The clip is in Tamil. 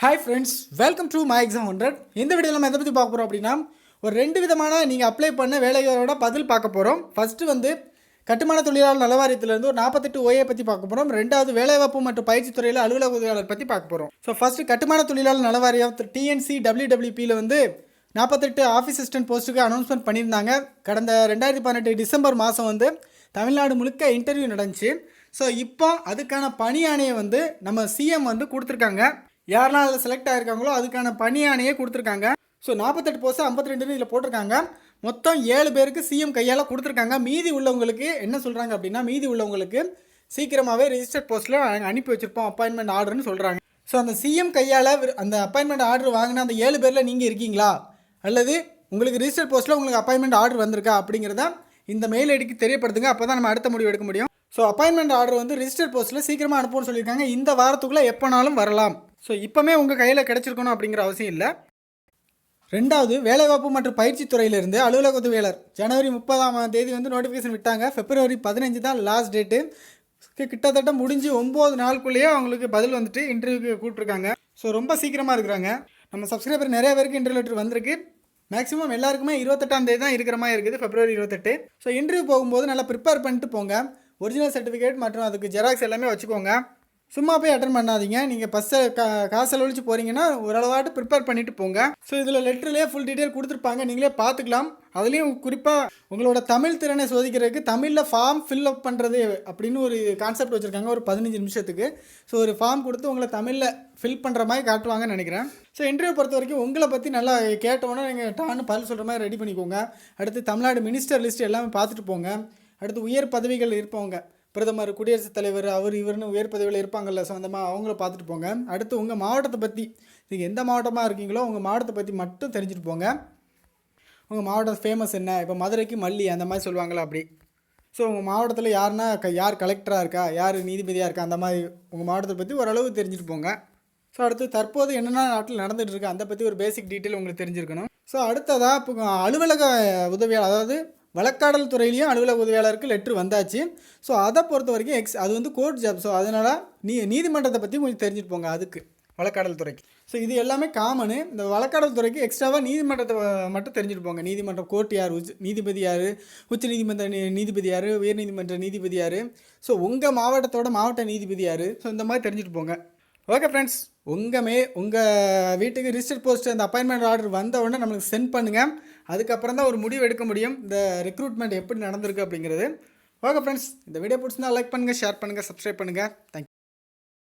Hi friends welcome to my exam hundred இந்த வீடியோ நம்ம எதை பற்றி பார்க்க போகிறோம் அப்படின்னா ஒரு ரெண்டு விதமான நீங்கள் அப்ளை பண்ண வேலைகளோட பதில் பார்க்க போகிறோம் ஃபஸ்ட்டு வந்து கட்டுமான தொழிலாளர் நலவாரியத்திலேருந்து ஒரு நாற்பத்தெட்டு ஓஏ பற்றி பார்க்க போகிறோம் ரெண்டாவது வேலைவாய்ப்பு மற்றும் பயிற்சி துறையில் அலுவலக உதவியாளர் பற்றி பார்க்க போகிறோம் ஸோ ஃபஸ்ட்டு கட்டுமான தொழிலாளர் நலவாரியம் டிஎன்சி டபிள்யூடபிள்யூபியில் வந்து நாற்பத்தெட்டு ஆஃபீஸ் அசிஸ்டன்ட் போஸ்ட்டுக்கு அனௌன்ஸ்மெண்ட் பண்ணியிருந்தாங்க. கடந்த ரெண்டாயிரத்தி பதினெட்டு டிசம்பர் மாதம் வந்து தமிழ்நாடு முழுக்க இன்டர்வியூ நடந்துச்சு. ஸோ இப்போ அதுக்கான பணி ஆணையை வந்து நம்ம சிஎம் வந்து கொடுத்துருக்காங்க. யாரெல்லாம் அதில் செலக்ட் ஆகிருக்காங்களோ அதுக்கான பணி கொடுத்துருக்காங்க. ஸோ நாற்பத்தெட்டு போஸ்ட் ஐம்பத்தி ரெண்டுன்னு இதில் போட்டிருக்காங்க. மொத்தம் ஏழு பேருக்கு சிஎம் கையால் கொடுத்துருக்காங்க. மீதி உள்ளவங்களுக்கு என்ன சொல்கிறாங்க அப்படின்னா மீதி உள்ளவங்களுக்கு சீக்கிரமாகவே ரிஜிஸ்டர்ட் போஸ்ட்டில் நாங்கள் அனுப்பி வச்சுருப்போம். அப்பாயின்மெண்ட் ஆர்டர்னு சொல்கிறாங்க ஸோ அந்த சிஎம் கையால் அந்த அப்பாயின்மெண்ட் ஆர்டர் வாங்கின அந்த ஏழு பேரில் நீங்கள் இருக்கீங்களா? அல்லது உங்களுக்கு ரிஜிஸ்டர் போஸ்ட்டில் உங்களுக்கு அப்பாயின்மெண்ட் ஆர்டர் வந்திருக்கா? அப்படிங்கிறத இந்த மெயில் ஐடிக்கு தெரியப்படுத்துங்க. அப்போ தான் நம்ம அடுத்த முடிவு எடுக்க முடியும். ஸோ அப்பாயின்மெண்ட் ஆர்டர் வந்து ரிஜிஸ்டர் போஸ்ட்டில் சீக்கிரமாக அனுப்புன்னு சொல்லியிருக்காங்க. இந்த வாரத்துக்குள்ளே எப்போனாலும் வரலாம். ஸோ இப்போமே உங்கள் கையில் கிடச்சிருக்கணும் அப்படிங்கிற அவசியம் இல்லை. ரெண்டாவது வேலைவாய்ப்பு மற்றும் பயிற்சி துறையிலிருந்து அலுவலக உதவியாளர் ஜனவரி முப்பதாம் தேதி வந்து நோட்டிஃபிகேஷன் விட்டாங்க. பிப்ரவரி பதினஞ்சு தான் லாஸ்ட் டேட்டு கிட்டத்தட்ட முடிஞ்சு ஒம்பது நாளுக்குள்ளேயே அவங்களுக்கு பதில் வந்துட்டு இன்டர்வியூக்கு கூப்பிட்ருக்காங்க ஸோ ரொம்ப சீக்கிரமாக இருக்கிறாங்க. நம்ம சப்ஸ்கிரைபர் நிறைய பேருக்கு இன்டர்வியூ லெட்டர் வந்திருக்கு. மேக்ஸிமம் எல்லாருக்குமே இருபத்தெட்டாம் தேதி தான் இருக்கிற மாதிரி இருக்குது பிப்ரவரி இருபத்தெட்டு. ஸோ இன்டர்வியூ போகும்போது நல்லா ப்ரிப்பேர் பண்ணிட்டு போங்க. ஒரிஜினல் சர்டிஃபிகேட் மற்றும் அதுக்கு ஜெராக்ஸ் எல்லாமே வச்சுக்கோங்க. சும்மா போய் அட்டன் பண்ணாதீங்க. நீங்கள் பஸ்ஸை கா காசு செலவழிச்சு போகிறீங்கன்னா ஓரளவாட்டு ப்ரிப்பேர் பண்ணிட்டு போங்க. ஸோ இதில் லெட்டர்லேயே ஃபுல் டீட்டெயில் கொடுத்துருப்பாங்க. நீங்களே பார்த்துக்கலாம். அதுலேயும் குறிப்பாக உங்களோட தமிழ் திறனை சோதிக்கிறதுக்கு தமிழில் ஃபார்ம் ஃபில் அப் பண்ணுறது அப்படின்னு ஒரு கான்செப்ட் வச்சுருக்காங்க. ஒரு பதினஞ்சு நிமிஷத்துக்கு. ஸோ ஒரு ஃபார்ம் கொடுத்து உங்களை தமிழில் ஃபில் பண்ணுற மாதிரி காட்டுவாங்கன்னு நினைக்கிறேன். ஸோ இன்டர்வியூ பொறுத்த வரைக்கும் உங்களை பற்றி நல்லா கேட்டோன்னே நீங்கள் டான்னு பதில் சொல்கிற மாதிரி ரெடி பண்ணிக்கோங்க. அடுத்து தமிழ்நாடு மினிஸ்டர் லிஸ்ட் எல்லாமே பார்த்துட்டு போங்க. அடுத்து உயர் பதவிகள் இருப்பவங்க. பிரதமர் குடியரசுத் தலைவர் அவர் இவர்னு உயர் பதவியில் இருப்பாங்கல்ல சொந்தமாக அவங்கள பார்த்துட்டு போங்க. அடுத்து உங்கள் மாவட்டத்தை பற்றி நீங்கள் எந்த மாவட்டமாக இருக்கீங்களோ உங்கள் மாவட்டத்தை பற்றி மட்டும் தெரிஞ்சுட்டு போங்க. உங்கள் மாவட்டம் ஃபேமஸ் என்ன? இப்போ மதுரைக்கு மல்லி அந்த மாதிரி சொல்லுவாங்களா அப்படி. ஸோ உங்கள் மாவட்டத்தில் யாருன்னா க யார் கலெக்டராக இருக்கா? யார் நீதிபதியாக இருக்கா? அந்த மாதிரி உங்கள் மாவட்டத்தை பற்றி ஓரளவு தெரிஞ்சுட்டு போங்க. ஸோ அடுத்து தற்போது என்னென்ன நாட்டில் நடந்துகிட்டு இருக்கு அதை பற்றி ஒரு பேசிக் டீட்டெயில் உங்களுக்கு தெரிஞ்சிருக்கணும். ஸோ அடுத்ததாக இப்போ அலுவலக உதவியாளர் அதாவது வழக்காடல் துறையிலையும் அலுவலக உதவியாளருக்கு லெட்ரு வந்தாச்சு. ஸோ அதை பொறுத்த வரைக்கும் எக்ஸ் அது வந்து கோர்ட் ஜாப் ஸோ அதனால் நீ நீதிமன்றத்தை பற்றி கொஞ்சம் தெரிஞ்சுட்டு போங்க அதுக்கு வழக்காடல் துறைக்கு. ஸோ இது எல்லாமே காமனு இந்த வழக்காடல் துறைக்கு எக்ஸ்ட்ராவாக நீதிமன்றத்தை மட்டும் தெரிஞ்சுட்டு போங்க. நீதிமன்றம் கோர்ட் யார்? உச்ச நீதிபதி யார்? உச்ச நீதிமன்ற நீ- நீதிபதி யார்? உயர்நீதிமன்ற நீதிபதி யார்? ஸோ உங்கள் மாவட்டத்தோட மாவட்ட நீதிபதி யார்? ஸோ இந்த மாதிரி தெரிஞ்சுட்டு போங்க. ஓகே ஃப்ரெண்ட்ஸ் உங்கள் மே உங்கள் வீட்டுக்கு ரிஜிஸ்டர் போஸ்ட் அந்த அப்பாயின்மெண்ட் ஆர்டர் வந்த உடனே நம்மளுக்கு சென்ட் பண்ணுங்கள் அதுக்கப்புறம் தான் ஒரு முடிவு எடுக்க முடியும். இந்த ரெக்ரூட்மெண்ட் எப்படி நடந்திருக்கு அப்படிங்கிறது. ஓகே ஃப்ரெண்ட்ஸ் இந்த வீடியோ பிடிச்சிருந்தா லைக் பண்ணுங்கள் ஷேர் பண்ணுங்கள் சப்ஸ்கிரைப் பண்ணுங்கள் தேங்க்யூ